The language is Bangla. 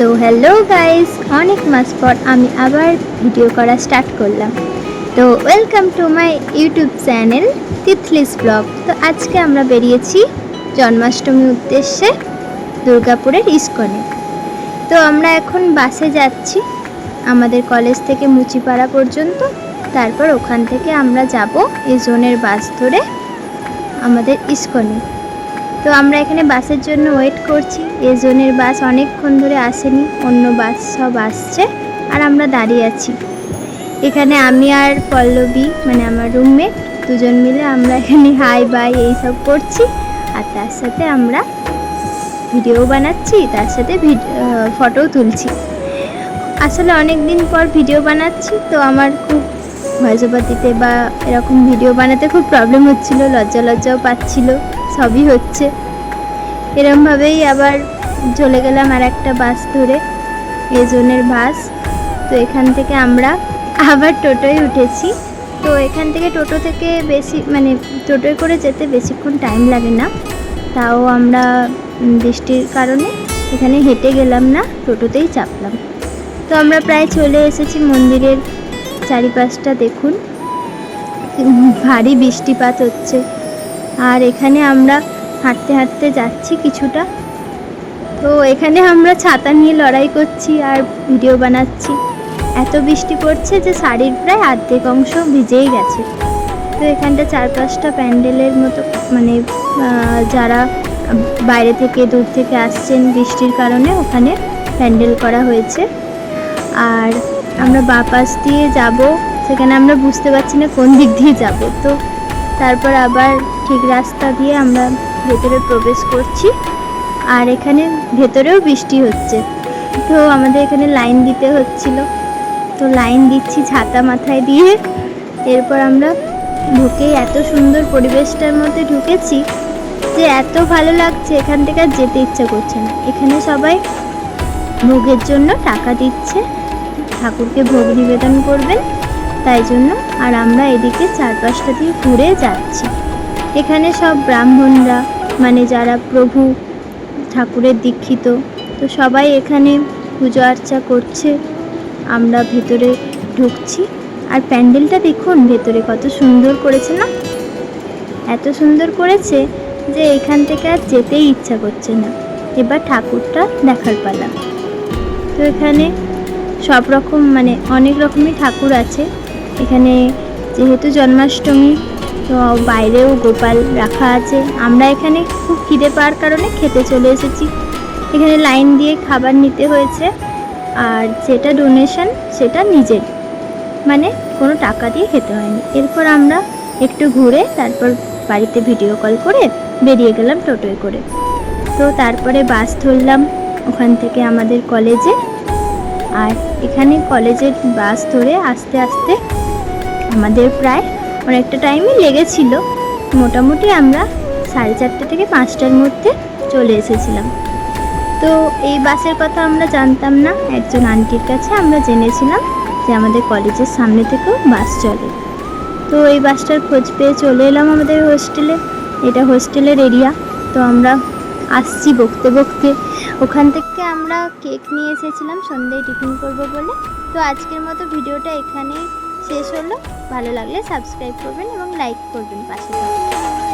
তো হ্যালো গাইস অনেক মাস পর আমি আবার ভিডিও করা স্টার্ট করলাম। তো welcome to my YouTube channel তিথলিস blog তো আজকে আমরা বেরিয়েছি জন্মাষ্টমীর উদ্দেশ্যে দুর্গাপুরের ইস্কনে। তো আমরা এখন বাসে যাচ্ছি, আমাদের কলেজ থেকে মুচিপাড়া পর্যন্ত। তারপর ওখান থেকে আমরা যাব এই জোনের বাস ধরে আমাদের ইস্কনে। তো আমরা এখানে বাসের জন্য ওয়েট করছি। এ জোনের বাস অনেকক্ষণ ধরে আসেনি, অন্য বাস সব আসছে আর আমরা দাঁড়িয়ে আছি। এখানে আমি আর পল্লবী মানে আমার রুমমেট দুজন মিলে আমরা এখানে হাই বাই এইসব করছি। আর তার সাথে আমরা ভিডিও বানাচ্ছি, তার সাথে ফটোও তুলছি। আসলে অনেক দিন পর ভিডিও বানাচ্ছি, তো আমার খুব ভয়েস ওভার দিতে বা এরকম ভিডিও বানাতে খুব প্রবলেম হচ্ছিল, লজ্জা লজ্জাও পাচ্ছিল, সবই হচ্ছে। এরমভাবেই আবার চলে গেলাম আর একটা বাস ধরে, এজনের বাস। তো এখান থেকে আমরা আবার টোটোয় উঠেছি। তো এখান থেকে টোটো থেকে বেশি মানে টোটোয় করে যেতে বেশিক্ষণ টাইম লাগে না। তাও আমরা বৃষ্টির কারণে এখানে হেঁটে গেলাম না, টোটোতেই চাপলাম। তো আমরা প্রায় চলে এসেছি মন্দিরের চারিপাশটা দেখুন। ভারী বৃষ্টিপাত হচ্ছে। আর এখানে আমরা হাঁটতে হাঁটতে যাচ্ছি কিছুটা। তো এখানে আমরা ছাতা নিয়ে লড়াই করছি আর ভিডিও বানাচ্ছি। এত বৃষ্টি পড়ছে যে শাড়ির প্রায় অর্ধেক অংশ ভিজেই গেছে। তো এখানটা চার পাঁচটা প্যান্ডেলের মতো মানে যারা বাইরে থেকে দূর থেকে আসছেন বৃষ্টির কারণে ওখানে প্যান্ডেল করা হয়েছে। আর আমরা বা পাশ দিয়ে যাব। সেখানে আমরা বুঝতে পারছি না কোন দিক দিয়ে যাব। তো তারপর আবার ঠিক রাস্তা দিয়ে আমরা ভেতরে প্রবেশ করছি। আর এখানে ভেতরেও বৃষ্টি হচ্ছে। তো আমাদের এখানে লাইন দিতে হচ্ছিল। তো লাইন দিচ্ছি ছাতা মাথায় দিয়ে। এরপর আমরা ঢুকে এত সুন্দর পরিবেশটার মধ্যে ঢুকেছি যে এত ভালো লাগছে, এখান থেকে আর যেতে ইচ্ছা করছে না। এখানে সবাই ভোগের জন্য টাকা দিচ্ছে। ঠাকুরকে ভোগ নিবেদন করবেন। তাই জন্য আর আমরা এদিকে চারপাশটা দিয়ে ঘুরে যাচ্ছি। এখানে সব ব্রাহ্মণরা মানে যারা প্রভু, ঠাকুরের দীক্ষিত, তো সবাই এখানে পুজো আর্চা করছে। আমরা ভেতরে ঢুকছি। আর প্যান্ডেলটা দেখুন, ভেতরে কত সুন্দর করেছে না? এত সুন্দর করেছে যে এখান থেকে আর যেতেই ইচ্ছা করছে না। এবার ঠাকুরটা দেখার পালা। তো এখানে সব রকম মানে অনেক রকমই ঠাকুর আছে। এখানে যেহেতু জন্মাষ্টমী, তো বাইরেও গোপাল রাখা আছে। আমরা এখানে খুব খিদে পাওয়ার কারণে খেতে চলে এসেছি। এখানে লাইন দিয়ে খাবার নিতে হয়েছে, আর যেটা ডোনেশন সেটা নিজের। মানে কোনো টাকা দিয়ে খেতে হয়নি। এরপর আমরা একটু ঘুরে তারপর বাড়িতে ভিডিও কল করে বেরিয়ে গেলাম টোটোয় করে। তো তারপরে বাস ধরলাম। ওখান থেকে আমাদের কলেজে আর এখানে কলেজের বাস ধরে আস্তে আস্তে আমাদের প্রায় অনেকটা টাইমই লেগেছিল। মোটামুটি আমরা সাড়ে চারটে থেকে পাঁচটার মধ্যে চলে এসেছিলাম। তো এই বাসের কথা আমরা জানতাম না। একজন আন্টির কাছে আমরা জেনেছিলাম যে আমাদের কলেজের সামনে থেকেও বাস চলে। তো এই বাসটার খোঁজ পেয়ে চলে এলাম আমাদের হোস্টেলে এটা হোস্টেলের এরিয়া তো আমরা আসছি বকতে বকতে। ওখান থেকে আমরা কেক নিয়ে এসেছিলাম, সন্ধ্যায় টিফিন করব বলে। তো আজকের মতো ভিডিওটা এখানেই শেষ হলো। ভালো লাগলে সাবস্ক্রাইব করবেন এবং লাইক করবেন পাশে থাকবেন